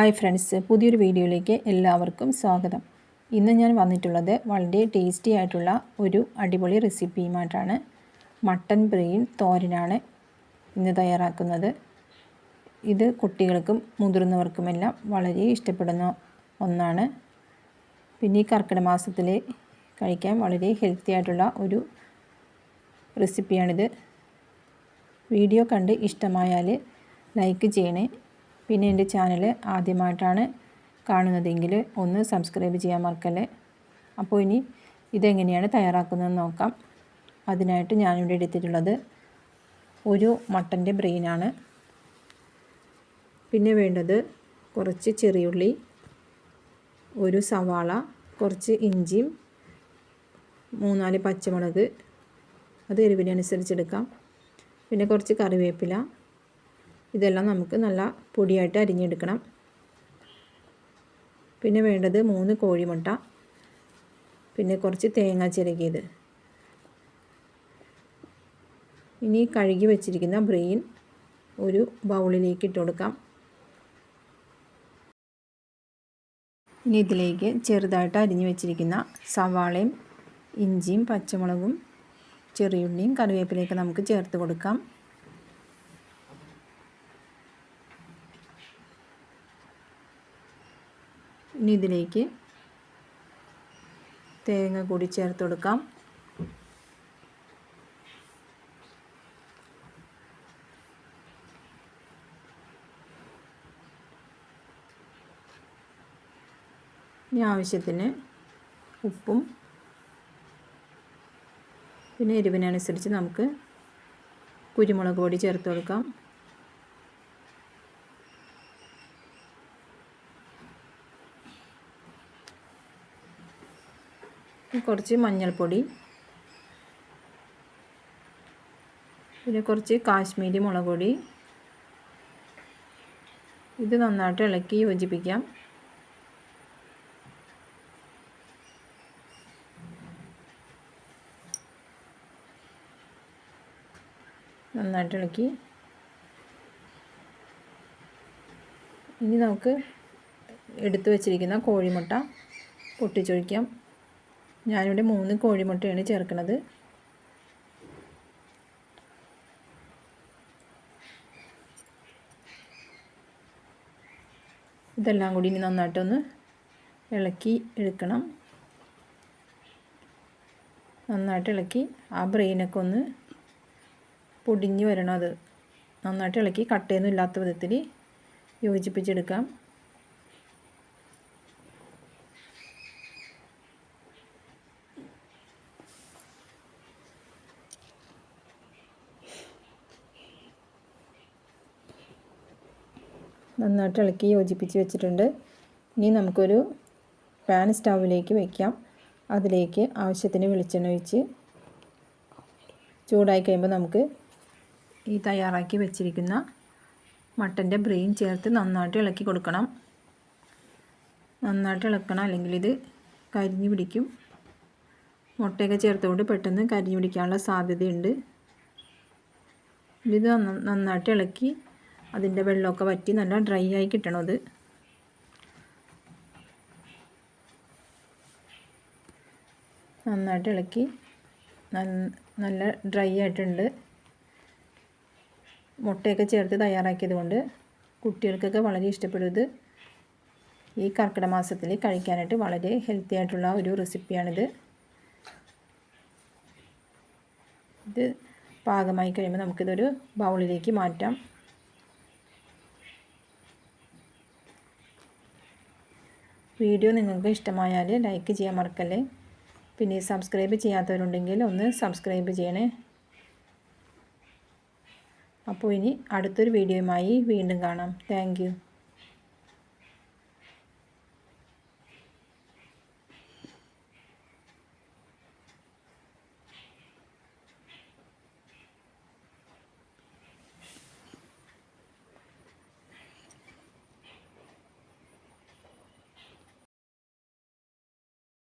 Hi friends പുതിയൊരു വീഡിയോയിലേക്ക് എല്ലാവർക്കും സ്വാഗതം. ഇന്ന് ഞാൻ വന്നിട്ടുള്ളത് വളരെ ടേസ്റ്റി ആയിട്ടുള്ള ഒരു അടിപൊളി റെസിപ്പിയുമായിട്ടാണ്. മട്ടൻ ബ്രെയിൻ തോരനാണ് ഇന്ന് തയ്യാറാക്കുന്നത്. ഇത് കുട്ടികൾക്കും മുതിർന്നവർക്കുമെല്ലാം വളരെ ഇഷ്ടപ്പെടുന്ന ഒന്നാണ്. പിന്നെ ഈ കർക്കിടക മാസത്തിൽ കഴിക്കാൻ വളരെ ഹെൽത്തി ആയിട്ടുള്ള ഒരു റെസിപ്പിയാണിത്. വീഡിയോ കണ്ട് ഇഷ്ടമായാൽ ലൈക്ക് ചെയ്യണേ. പിന്നെ എന്റെ ചാനൽ ആദ്യമായിട്ടാണ് കാണുന്നതെങ്കിൽ ഒന്ന് സബ്സ്ക്രൈബ് ചെയ്യാൻ മറക്കല്ലേ? അപ്പോൾ ഇനി ഇതെങ്ങനെയാണ് തയ്യാറാക്കുന്നതെന്ന് നോക്കാം. അതിനായിട്ട് ഞാനിവിടെ എടുത്തിട്ടുള്ളത് ഒരു മട്ടന്റെ ബ്രെയിനാണ്. പിന്നെ വേണ്ടത് കുറച്ച് ചെറിയുള്ളി ഒരു സവാള കുറച്ച് ഇഞ്ചിയും മൂന്നാൽ പച്ചമുളക് അത് എരിവിനനുസരിച്ചെടുക്കാം പിന്നെ കുറച്ച് കറിവേപ്പില ഇതെല്ലാം നമുക്ക് നല്ല പൊടിയായിട്ട് അരിഞ്ഞെടുക്കണം. പിന്നെ വേണ്ടത് മൂന്ന് കോഴിമുട്ട. പിന്നെ കുറച്ച് തേങ്ങ ചിരകിയത്. ഇനി കഴുകി വെച്ചിരിക്കുന്ന ബ്രെയിൻ ഒരു ബൗളിലേക്ക് ഇട്ട് കൊടുക്കാം. ഇനി ഇതിലേക്ക് ചെറുതായിട്ട് അരിഞ്ഞു വെച്ചിരിക്കുന്ന സവാളയും ഇഞ്ചിയും പച്ചമുളകും ചെറിയുള്ളിയും കറിവേപ്പിലേക്ക് നമുക്ക് ചേർത്ത് കൊടുക്കാം. ഇനി ഇതിലേക്ക് തേങ്ങ കൂടി ചേർത്ത് കൊടുക്കാം. ഇനി ആവശ്യത്തിന് ഉപ്പും പിന്നെ എരിവിനനുസരിച്ച് നമുക്ക് കുരുമുളക് പൊടി ചേർത്ത് കൊടുക്കാം. കുറച്ച് മഞ്ഞൾപ്പൊടി. പിന്നെ കുറച്ച് കാശ്മീരി മുളക് പൊടി ഇത് നന്നായിട്ട് ഇളക്കി യോജിപ്പിക്കാം. നന്നായിട്ട് ഇളക്കി. ഇനി നമുക്ക് എടുത്തു വച്ചിരിക്കുന്ന കോഴിമുട്ട പൊട്ടിച്ചൊഴിക്കാം. ഞാനിവിടെ മൂന്ന് കോഴിമുട്ടയാണ് ചേർക്കുന്നത്. ഇതെല്ലാം കൂടി ഇനി നന്നായിട്ടൊന്ന് ഇളക്കി എടുക്കണം. നന്നായിട്ട് ഇളക്കി ആ ബ്രെയിനൊക്കെ ഒന്ന് പൊടിഞ്ഞ് വരണം അത്. നന്നായിട്ട് ഇളക്കി കട്ടയൊന്നും ഇല്ലാത്ത വിധത്തിൽ യോജിപ്പിച്ചെടുക്കാം. നന്നായിട്ട് ഇളക്കി യോജിപ്പിച്ച് വെച്ചിട്ടുണ്ട്. ഇനി നമുക്കൊരു പാൻ സ്റ്റൗവിലേക്ക് വയ്ക്കാം അതിലേക്ക് ആവശ്യത്തിന് വെളിച്ചെണ്ണ ഒഴിച്ച് ചൂടായി കഴിയുമ്പോൾ നമുക്ക് ഈ തയ്യാറാക്കി വെച്ചിരിക്കുന്ന മട്ടന്റെ ബ്രെയിൻ ചേർത്ത് നന്നായിട്ട് ഇളക്കി കൊടുക്കണം. നന്നായിട്ട് ഇളക്കണം അല്ലെങ്കിൽ ഇത് കരിഞ്ഞു പിടിക്കും. മുട്ടയൊക്കെ ചേർത്തുകൊണ്ട് പെട്ടെന്ന് കരിഞ്ഞു പിടിക്കാനുള്ള സാധ്യതയുണ്ട്. ഇത് നന്നായിട്ട് ഇളക്കി അതിന്റെ വെള്ളമൊക്കെ വറ്റി നല്ല ഡ്രൈ ആയി കിട്ടണം അത്. നന്നായിട്ട് ഇളക്കി. നല്ല ഡ്രൈ ആയിട്ടുണ്ട്. മുട്ടയൊക്കെ ചേർത്ത് തയ്യാറാക്കിയത് കൊണ്ട് കുട്ടികൾക്കൊക്കെ വളരെ ഇഷ്ടപ്പെടുന്നത് ഈ കർക്കിടക മാസത്തിൽ കഴിക്കാനായിട്ട് വളരെ ഹെൽത്തി ആയിട്ടുള്ള ഒരു റെസിപ്പിയാണിത്. ഇത് പാകമായി കഴിയുമ്പോൾ നമുക്കിതൊരു ബൗളിലേക്ക് മാറ്റാം. വീഡിയോ നിങ്ങൾക്ക് ഇഷ്ടമായാൽ ലൈക്ക് ചെയ്യാൻ മറക്കല്ലേ? പിന്നെ സബ്സ്ക്രൈബ് ചെയ്യാത്തവരുണ്ടെങ്കിൽ ഒന്ന് സബ്സ്ക്രൈബ് ചെയ്യണേ. അപ്പോൾ ഇനി അടുത്തൊരു വീഡിയോയുമായി വീണ്ടും കാണാം. താങ്ക്